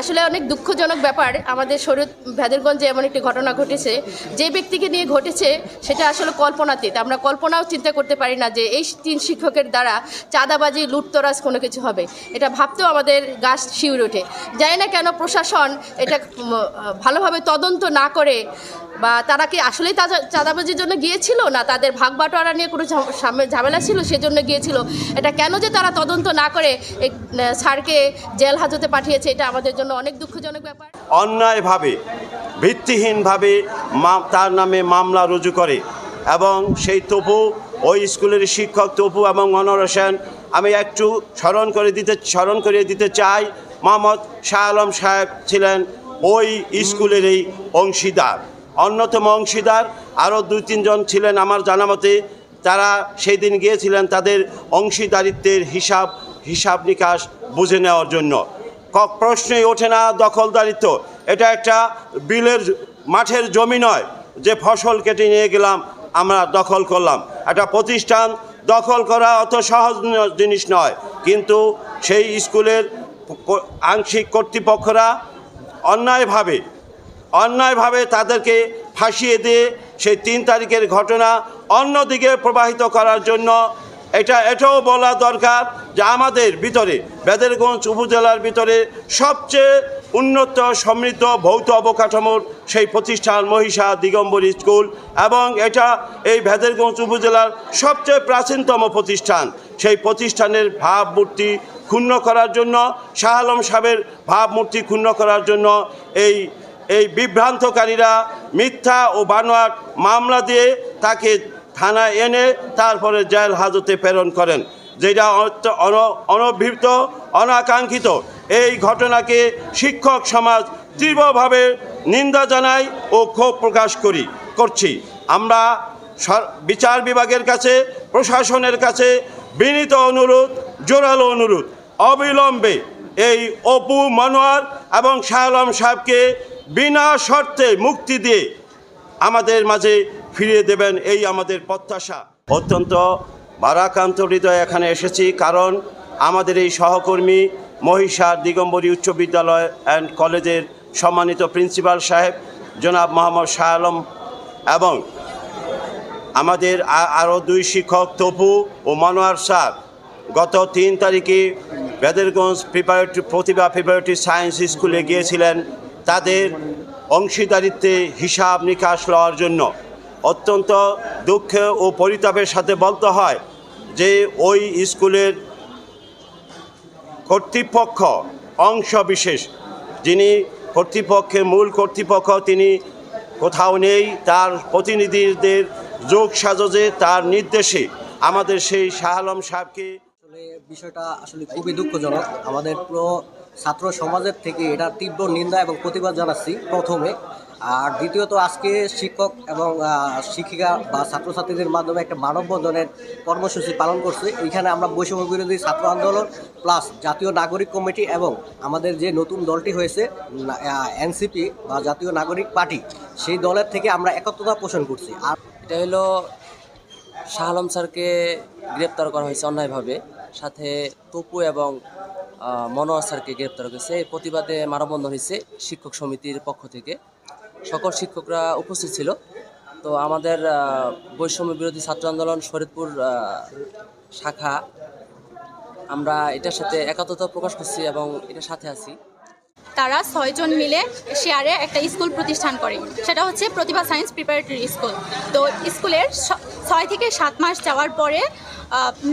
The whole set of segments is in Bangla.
আসলে অনেক দুঃখজনক ব্যাপার, আমাদের শরীর ভেদেরগঞ্জে এমন একটি ঘটনা ঘটেছে। যে ব্যক্তিকে নিয়ে ঘটেছে, সেটা আসলে কল্পনাতীত। আমরা কল্পনাও চিন্তা করতে পারি না যে এই তিন শিক্ষকের দ্বারা চাঁদাবাজি, লুটতরাজ কোনো কিছু হবে। এটা ভাবতেও আমাদের গাছ শিউরে ওঠে। জানি না কেন প্রশাসন এটা ভালোভাবে তদন্ত না করে বা তারা কি আসলেই চাঁদাবাজির জন্য গিয়েছিল? না তাদের ভাগ বাটোয়ারা নিয়ে কোনো ঝাম- ঝামে- ঝামেলা ছিল? সেজন্য গিয়েছিল। এটা কেন যে তারা তদন্ত না করে স্যারকে জেল হাজতে পাঠিয়েছে, এটা আমাদের জন্য অনেক দুঃখজনক ব্যাপার। অন্যায়ভাবে, ভিত্তিহীনভাবে মা- তার নামে মামলা রুজু করে এবং সেই তপু ওই স্কুলের শিক্ষক তপু এবং মনোর আমি একটু স্মরণ করে দিতে, স্মরণ করিয়ে দিতে চাই মোহাম্মদ শাহ আলম সাহেব ছিলেন ওই স্কুলেরই অংশীদার। অন্যতম অংশীদার, আরও দুই তিনজন ছিলেন আমার জানামতে। তারা সেই দিন গিয়েছিলেন তাদের অংশীদারিত্বের হিসাব হিসাব নিকাশ বুঝে নেওয়ার জন্য। প্রশ্নই ওঠে না দখলদারিত্ব। এটা একটা বিলের মাঠের জমি নয়, যে ফসল কেটে নিয়ে গেলাম, আমরা দখল করলাম। একটা প্রতিষ্ঠান দখল করা অত সহজ জিনিস নয়, কিন্তু সেই স্কুলের আংশিক কর্তৃপক্ষরা অন্যায়ভাবে অন্যায়ভাবে তাদেরকে ফাঁসিয়ে দিয়ে সেই তিন তারিখের ঘটনা অন্যদিকে প্রবাহিত করার জন্য এটা, এটাও বলা দরকার যে আমাদের ভিতরে, বেদেরগঞ্জ উপজেলার ভিতরে সবচেয়ে উন্নত সমৃদ্ধ ভৌত অবকাঠামোর সেই প্রতিষ্ঠান মহিষা দিগম্বরী স্কুল এবং এটা এই ভেদেরগঞ্জ উপজেলার সবচেয়ে প্রাচীনতম প্রতিষ্ঠান। সেই প্রতিষ্ঠানের ভাবমূর্তি ক্ষুণ্ণ করার জন্য, শাহ আলম সাহেবের ভাবমূর্তি ক্ষুণ্ণ করার জন্য এই এই বিভ্রান্তকারীরা মিথ্যা ও বানোয়ার মামলা দিয়ে তাকে থানায় এনে তারপরে জেল হাজতে প্রেরণ করেন, যেটা অত- অন- অনাকাঙ্ক্ষিত। এই ঘটনাকে শিক্ষক সমাজ তীব্রভাবে নিন্দা জানাই ও ক্ষোভ প্রকাশ করি, করছি। আমরা বিচার বিভাগের কাছে, প্রশাসনের কাছে বিনীত অনুরোধ, জোরালো অনুরোধ। অবিলম্বে এই অপু মনোয়ার এবং শাহ আলম সাহেবকে বিনা শর্তে মুক্তি দিয়ে আমাদের মাঝে ফিরিয়ে দেবেন এই আমাদের প্রত্যাশা। অত্যন্ত বারাকান্ত হৃদয় এখানে এসেছি কারণ আমাদের এই সহকর্মী মহিষার দিগম্বরী উচ্চ বিদ্যালয় অ্যান্ড কলেজের সম্মানিত প্রিন্সিপাল সাহেব, জনাব মোহাম্মদ শাহ আলম এবং আমাদের আরও দুই শিক্ষক তপু ও মনোয়ার স্যার। গত তিন তারিখে Bederganj preparatory, Pratibha preparatory science স্কুলে গিয়েছিলেন। তাদের অংশীদারিত্বে হিসাব নিকাশ লওয়ার জন্য অত্যন্ত দুঃখ ও পরিতাপের সাথে বলতে হয় যে ওই স্কুলের কর্তৃপক্ষ অংশ বিশেষ যিনি কর্তৃপক্ষের মূল কর্তৃপক্ষ, তিনি কোথাও নেই, তার প্রতিনিধিদের যোগ সাজে তার নির্দেশে আমাদের সেই শাহ আলম সাহেবকে বিষয়টা আসলে খুবই দুঃখজনক। আমাদের পুরো ছাত্র সমাজের থেকে এটা তীব্র নিন্দা এবং প্রতিবাদ জানাচ্ছি প্রথমে। আর দ্বিতীয়ত আজকে শিক্ষক এবং শিক্ষিকা বা ছাত্রছাত্রীদের মাধ্যমে একটা মানববন্ধনের কর্মসূচি পালন করছে। এখানে আমরা বৈষম্য বিরোধী ছাত্র আন্দোলন প্লাস জাতীয় নাগরিক কমিটি এবং আমাদের যে নতুন দলটি হয়েছে এনসিপি বা জাতীয় নাগরিক পার্টি, সেই দলের থেকে আমরা একত্রতা পোষণ করছি। আর এটা হলো শাহ আলম স্যারকে গ্রেপ্তার করা হয়েছে অন্যায়ভাবে। সাথে তপু এবং মনোয়ার স্যারকে গ্রেপ্তার করেছে। এই প্রতিবাদে মানববন্ধন হয়েছে শিক্ষক সমিতির পক্ষ থেকে। সকল শিক্ষকরা উপস্থিত ছিল। তো আমাদের বৈষম্য বিরোধী ছাত্র আন্দোলন শরীদপুর শাখা, আমরা এটার সাথে একাত্মতা প্রকাশ করছি এবং এটার সাথে আছি। তারা ছয়জন মিলে শেয়ারে একটা স্কুল প্রতিষ্ঠান করে। সেটা হচ্ছে প্রতিভা সায়েন্স প্রিপারেটরি স্কুল তো স্কুলের ছয় থেকে সাত মাস যাওয়ার পরে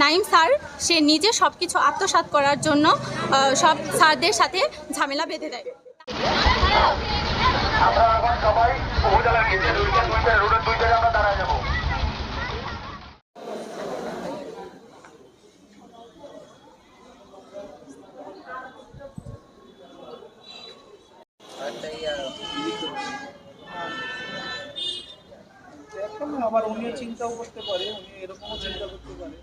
নাইম স্যার, সে নিজে সব কিছু আত্মসাৎ করার জন্য সব স্যারদের সাথে ঝামেলা বেঁধে দেয়। আমরা এখন সবাই উপজেলার গেটে দুইটা দুইটা রোডের দুই জায়গায় আমরা দাঁড়ায় যাব এখন আবার উনিও চিন্তাও করতে পারে উনি এরকমও চিন্তা করতে পারে।